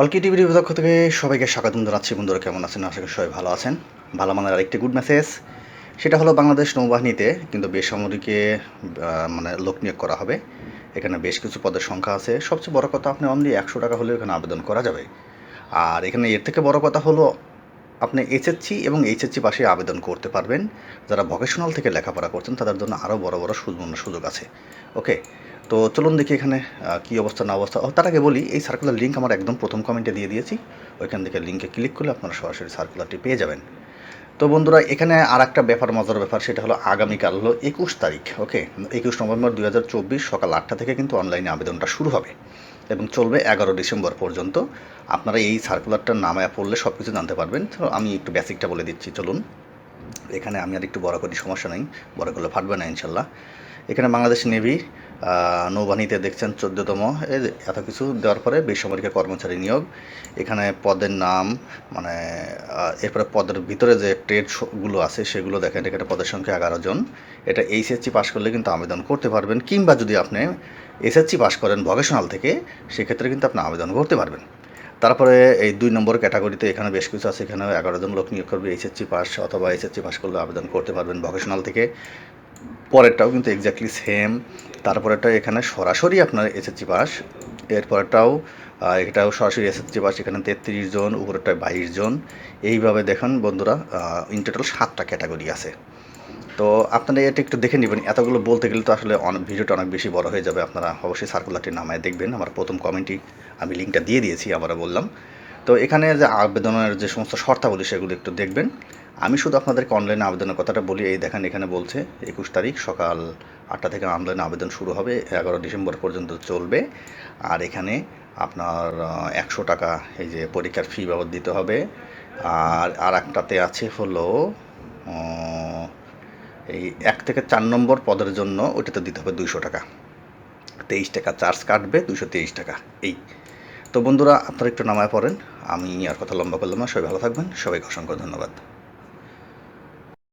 অলকি টিভির পক্ষ থেকে সবাইকে স্বাগত জানাচ্ছি। বন্ধুরা, কেমন আছেন? আশা করি সবাই ভালো আছেন। ভালো মানের আরেকটি গুড মেসেজ সেটা হলো বাংলাদেশ নৌবাহিনীতে কিন্তু বেসামরিকে মানে লোক নিয়োগ করা হবে। এখানে বেশ কিছু পদের সংখ্যা আছে। সবচেয়ে বড় কথা আপনি অনলি একশো টাকা হলেও এখানে আবেদন করা যাবে। আর এখানে এর থেকে বড় কথা হলো, আপনি এইচএসসি এবং এইচএসসি পাশে আবেদন করতে পারবেন। যারা ভকেশনাল থেকে লেখাপড়া করছেন, তাদের জন্য আরও বড় বড় সুবর্ণ সুযোগ আছে। ওকে তো চলুন দেখি এখানে কী অবস্থা, না অবস্থা। তার আগে বলি, এই সার্কুলার লিঙ্ক আমার একদম প্রথম কমেন্টে দিয়ে দিয়েছি। ওইখান থেকে লিঙ্কে ক্লিক করলে আপনারা সরাসরি সার্কুলারটি পেয়ে যাবেন। তো বন্ধুরা, এখানে আর একটা ব্যাপার, মজার ব্যাপার, সেটা হলো আগামীকাল হলো একুশ তারিখ, ওকে? একুশ নভেম্বর দুই হাজার চব্বিশ সকাল আটটা থেকে কিন্তু অনলাইনে আবেদনটা শুরু হবে এবং চলবে এগারো ডিসেম্বর পর্যন্ত। আপনারা এই সার্কুলারটার নামে পড়লে সব কিছু জানতে পারবেন। তো আমি একটু বেসিকটা বলে দিচ্ছি, চলুন। এখানে আমি আর একটু বড় করি, সমস্যা নেই। বড় করলে ফাটবে না, ইনশাল্লাহ। এখানে বাংলাদেশ নেভি নৌবাহিনীতে দেখছেন চোদ্দতম। এত কিছু দেওয়ার পরে বেসামরিক কর্মচারী নিয়োগ। এখানে পদের নাম মানে এরপরে পদের ভিতরে যে ট্রেডগুলো আছে সেগুলো দেখেন, এখানে পদের সংখ্যা এগারো জন। এটা এইচএসসি পাস করলে কিন্তু আবেদন করতে পারবেন, কিংবা যদি আপনি এসএসসি পাস করেন ভকেশনাল থেকে, সেক্ষেত্রে কিন্তু আপনি আবেদন করতে পারবেন। তারপরে এই দুই নম্বর ক্যাটাগরিতে এখানে বেশ কিছু আছে এখানে এগারো জন লোক নিয়োগ করবে, এইচএসসি পাস অথবা এইচএসসি পাস করলে আবেদন করতে পারবেন ভকেশনাল থেকে। পরেরটাও কিন্তু এক্স্যাক্টলি সেম তারপরেরটা এখানে সরাসরি আপনার এসএসসি পাস এরপরেরটাও এটাও সরাসরি এসএসসি পাস এখানে তেত্রিশ জন উপরেরটায় বাইশ জন। এইভাবে দেখুন বন্ধুরা ইন টোটাল সাতটা ক্যাটাগরি আছে। তো আপনারা এটা একটু দেখে নেবেন। এতগুলো বলতে গেলে তো আসলে অনেক, ভিডিওটা অনেক বেশি বড় হয়ে যাবে। আপনারা অবশ্যই সার্কুলারটি নামায় দেখবেন। আমার প্রথম কমেন্টই আমি লিঙ্কটা দিয়ে দিয়েছি আবারও বললাম। তো এখানে যে আবেদনের যে সমস্ত শর্তাবলী, সেগুলো একটু দেখবেন। আমি শুধু আপনাদেরকে অনলাইনে আবেদনের কথাটা বলি। এই দেখেন, এখানে বলছে একুশ তারিখ সকাল আটটা থেকে অনলাইনে আবেদন শুরু হবে। এগারো ডিসেম্বর পর্যন্ত চলবে। আর এখানে আপনার একশো টাকা এই যে পরীক্ষার ফি বাবদ দিতে হবে। আর আর একটাতে আছে হলো এই এক থেকে চার নম্বর পদের জন্য ওইটাতে দিতে হবে দুইশো টাকা। তেইশ টাকা চার্জ কাটবে দুশো তেইশ টাকা। এই। তো বন্ধুরা, আপনারা একটু নামায় পড়েন। আমি আর কথা লম্বা করলাম না সবাই ভালো থাকবেন। সবাইকে অসংখ্য ধন্যবাদ।